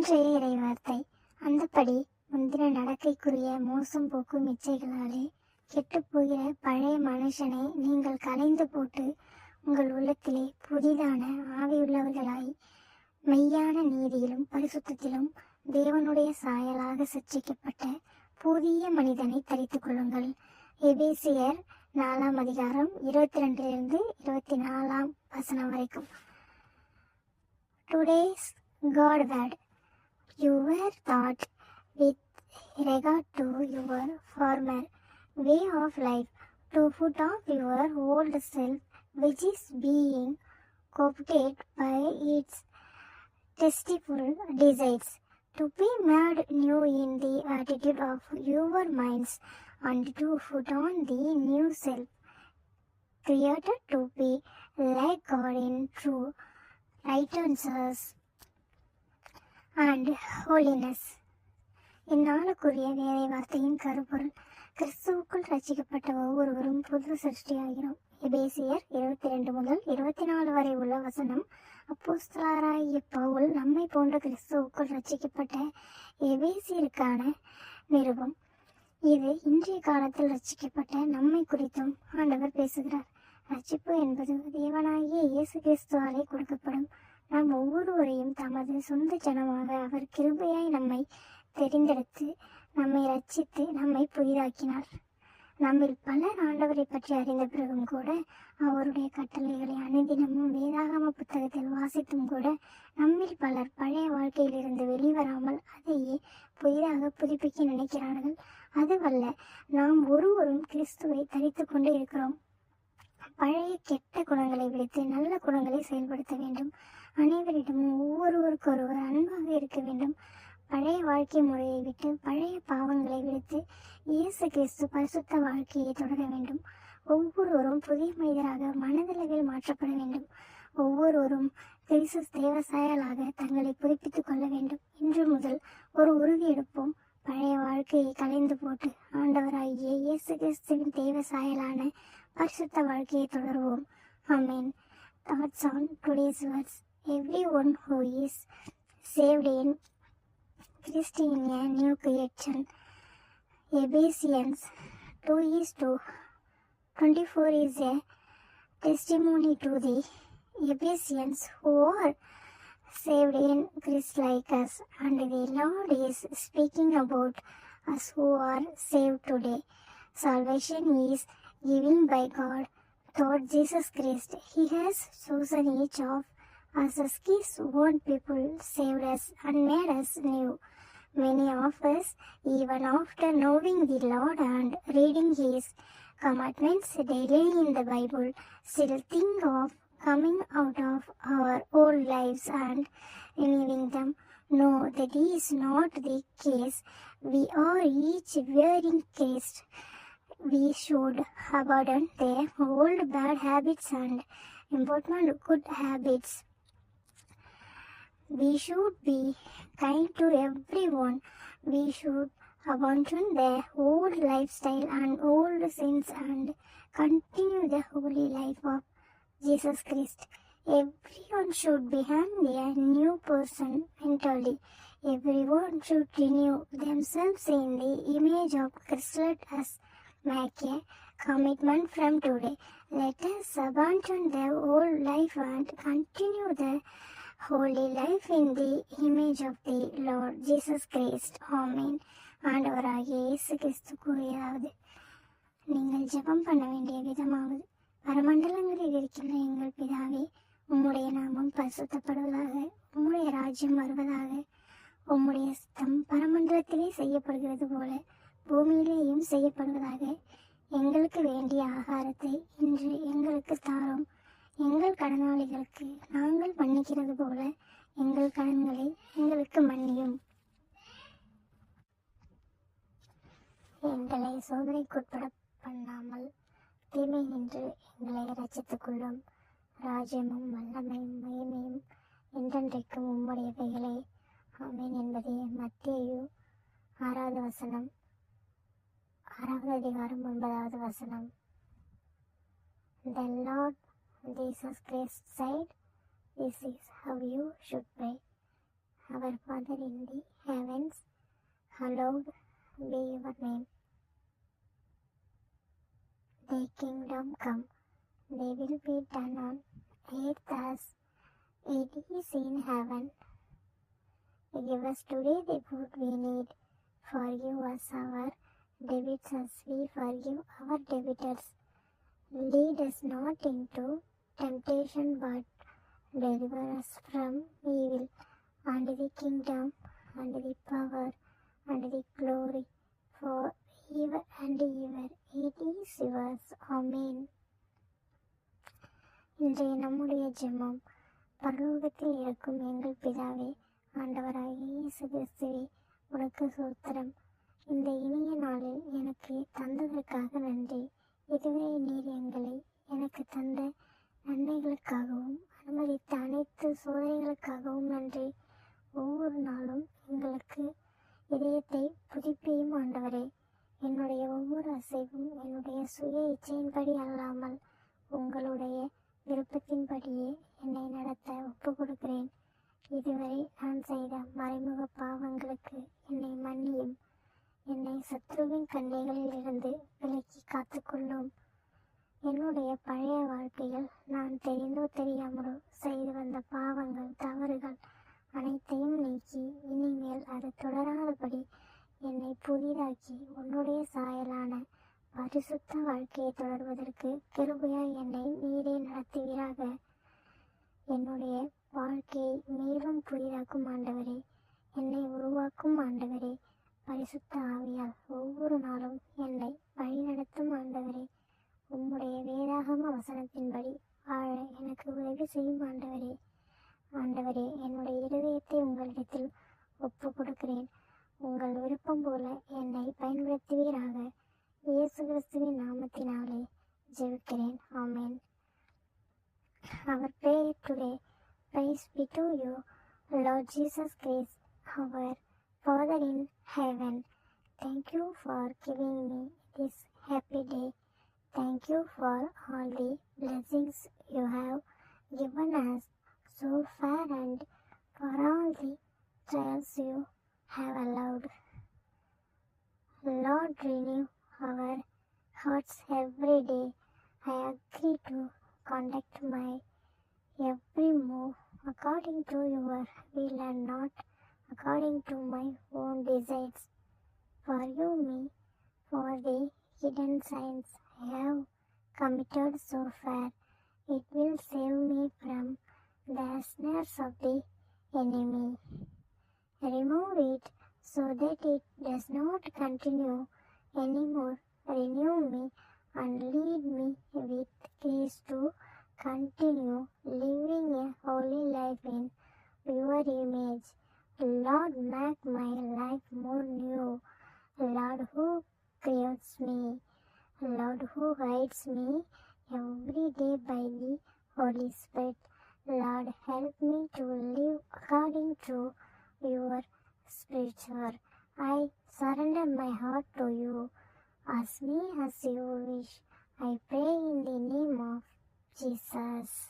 இன்றைய இறைவார்த்தை. அந்தப்படி முந்தின நடக்கைக்குரிய மோசம் போக்கும் இச்சைகளாலே கெட்டுப்போகிற பழைய மனுஷனை நீங்கள் கலைந்து போட்டு உங்கள் உள்ளத்திலே புதிதான ஆவியுள்ளவர்களாய் மெய்யான நீதியிலும் பரிசுத்தத்திலும் தேவனுடைய சாயலாக சிருஷ்டிக்கப்பட்ட புதிய மனிதனை தரித்துக் கொள்ளுங்கள். எபேசியர் நாலாம் அதிகாரம் இருபத்தி ரெண்டிலிருந்து இருபத்தி நாலாம் வசனம் வரைக்கும். Today's God word you were taught with regard to your former way of life. To put off your old self, which is being corrupted by its deceitful desires, to be made new in the attitude of your minds, and to put on the new self, created to be like God in true righteousness and holiness இந்நாளுக்குரிய வேலை வார்த்தையின் கருப்பொருள் கிறிஸ்துவுக்குள் ரசிக்கப்பட்ட ஒவ்வொருவரும் புது சிருஷ்டியாகிறோம். எபேசியர் இருபத்தி ரெண்டு முதல் இருபத்தி நாலு வரை உள்ள வசனம் அப்போஸ்தலராகிய பவுல் நம்மை போன்ற கிறிஸ்துவுக்குள் ரசிக்கப்பட்ட எபேசியருக்கான நிருபம். இது இன்றைய காலத்தில் ரசிக்கப்பட்ட நம்மை குறித்தும் ஆண்டவர் பேசுகிறார். ரட்சிப்பு என்பது தேவனாகிய இயேசு கிறிஸ்துவாலே கொடுக்கப்படும் நாம் ஒவ்வொருவரையும் தமது சொந்த ஜனமாக அவர் கிருபையாய் நம்மை தெரிந்தெடுத்து நம்மை ரட்சித்து நம்மை புதிதாக்கினார். நம்மில் பலர் ஆண்டவரை பற்றி அறிந்த பிறகும் கூட அவருடைய கட்டளைகளை அனுதினமும் வேதாகம புத்தகத்தில் வாசித்தும் கூட நம்மில் பலர் பழைய வாழ்க்கையிலிருந்து வெளிவராமல் அதையே புதிதாக புதுப்பிக்க நினைக்கிறார்கள். அதுவல்ல நாம் ஒருவரும் கிறிஸ்துவை தரித்து கொண்டு இருக்கிறோம். பழைய கெட்ட குணங்களை விடுத்து நல்ல குணங்களை செயல்படுத்த வேண்டும். அனைவரிடமும் ஒவ்வொருவருக்கொருவர் அன்பாக இருக்க வேண்டும். பழைய வாழ்க்கை முறையை விட்டு பழைய பாவங்களை விடுத்து இயேசு கிறிஸ்து பரிசுத்த வாழ்க்கையை தொடர வேண்டும். ஒவ்வொருவரும் புதிய மனிதராக மனதளவில் மாற்றப்பட வேண்டும். ஒவ்வொருவரும் கிறிஸ்து தேவசாயலாக தங்களை புதுப்பித்துக் கொள்ள வேண்டும். இன்று முதல் ஒரு உறுதி எடுப்போம். பழைய வாழ்க்கையை கலைந்து போட்டு ஆண்டவராகிய இயேசு கிறிஸ்துவின் தேவசாயலான பரிசுத்த வாழ்க்கையை தொடருவோம் ஆமேன் thoughts on today's words. Everyone who is saved in Christ in a new creation. Ephesians 2 is 2. 24 is a testimony to the Ephesians who are saved in Christ like us, and the Lord is speaking about us who are saved today. Salvation is given by God Lord Jesus Christ. He has chosen each of us as His own people, saved us and made us new. Many of us, even after knowing the Lord and reading His commandments daily in the Bible, still think of coming out of our old lives and renewing them. No, that is not the case. We are each wearing Christ we should abandon their old bad habits and important good habits. We should be kind to everyone. We should abandon their old lifestyle and old sins and continue the holy life of Jesus Christ. Everyone should become a new person mentally. Everyone should renew themselves in the image of Christ. Us make a commitment from today. Let us abandon the old life and continue the holy life in the image of the Lord Jesus Christ. Amen. ஆண்டவராகிய இயேசு கிறிஸ்து கூறியதாவது நீங்கள் ஜெபம் பண்ண வேண்டிய விதமாவது பரமண்டலங்களில் இருக்கின்ற எங்கள் பிதாவே உம்முடைய நாமம் பரிசுத்தப்படுவதாக உம்முடைய ராஜ்யம் வருவதாக உம்முடைய சித்தம் பரமண்டலத்திலே செய்யப்படுகிறது போல பூமியிலேயும் செய்யப்படுவதாக எங்களுக்கு வேண்டிய ஆகாரத்தை இன்று எங்களுக்கு தாரும். எங்கள் கடனாளிகளுக்கு நாங்கள் மன்னிக்கிறது போல எங்கள் கடன்களை எங்களுக்கு மன்னியும். எங்களை சோதனைக்குட்பட பண்ணாமல் தீமை நின்று எங்களை ரச்சித்துக் கொள்ளும். ராஜ்யமும் வல்லமையும் மகிமையும் என்றென்றைக்கும் உம்முடையவைகளே. ஆமேன் என்பதே மத்தியு ஆறாவது வசனம். ஆறாவது அதிகாரம் ஒன்பதாவது வசனம் The Lord Jesus Christ said, This is how you should pray. our Father in the heavens, hallowed be your name. Thy kingdom come, thy will be done on earth as it is in heaven. Give us today the food we need. Forgive us our debits as we forgive our debtors. Lead us not into temptation, but deliver us from evil. And the kingdom, and the power, and the glory, for ever and ever. It is yours. Amen. இன்றைய நம்முடைய ஜெபம் பரலோகத்தில் இருக்கும் எங்கள் பிதாவே ஆண்டவராகிய இயேசு கிறிஸ்துவே உனக்கு சூத்திரம் இந்த இனிய நாளில் எனக்கு தந்ததற்காக நன்றி. இதுவரை நீர் எங்களை எனக்கு தந்த நன்மைகளுக்காகவும் அனுமதித்த அனைத்து சோதனைகளுக்காகவும் நன்றி. ஒவ்வொரு நாளும் எங்களுக்கு இதயத்தை புதுப்பியும் ஆண்டவரே. என்னுடைய ஒவ்வொரு அசைவும் என்னுடைய சுய இச்சையின்படி அல்லாமல் உங்களுடைய விருப்பத்தின்படியே என்னை நடத்த ஒப்புக்கொடுக்கிறேன். இதுவரை நான் செய்த மறைமுக பாவங்களுக்கு என்னை மன்னியும் என்னை சத்ருவின் கண்ணிகளில் இருந்து விலக்கி காத்துக்கொள்ளும் என்னுடைய பழைய வாழ்க்கையில் நான் தெரிந்தோ செய்து வந்த பாவங்கள் தவறுகள் அனைத்தையும் நீக்கி இனிமேல் அது தொடராதபடி என்னை புதிதாக்கி உன்னுடைய சாயலான பரிசுத்த வாழ்க்கையை தொடர்வதற்கு கிருபையாய் என்னை நீரே நடத்துவீராக. என்னுடைய வாழ்க்கையை மேலும் புதிதாக்கும் ஆண்டவரே என்னை உருவாக்கும் ஆண்டவரே பரிசுத்த ஆவியால் ஒவ்வொரு நாளும் என்னை வழிநடத்தும் ஆண்டவரே. உம்முடைய வேதாகம வசனத்தின்படி வாழ எனக்கு உதவி செய்யும் ஆண்டவரே. ஆண்டவரே என்னுடைய இருதயத்தை உங்களிடத்தில் ஒப்பு கொடுக்கிறேன் உங்கள் விருப்பம் போல என்னை பயன்படுத்துவீராக. இயேசு கிறிஸ்துவின் நாமத்தினாலே ஜெபிக்கிறேன். ஆமென். Our prayer today praise be to you Lord Jesus grace our Father in heaven thank you for giving me this happy day. Thank you for all the blessings you have given us so far and for all the trials you have allowed. Lord, renew our hearts every day. I agree to conduct my every move according to your will and not according to my own desires. Forgive me for the hidden sins I have committed so far. It will save me from the snares of the enemy. Remove it so that it does not continue anymore. Renew me and lead me with grace to continue living a holy life in your image. Lord, make my life more new. Lord, who creates me. Lord, me every day by the Holy Spirit. Lord, help me to live according to your scripture. I surrender my heart to you. Ask me as you wish. I pray in the name of Jesus.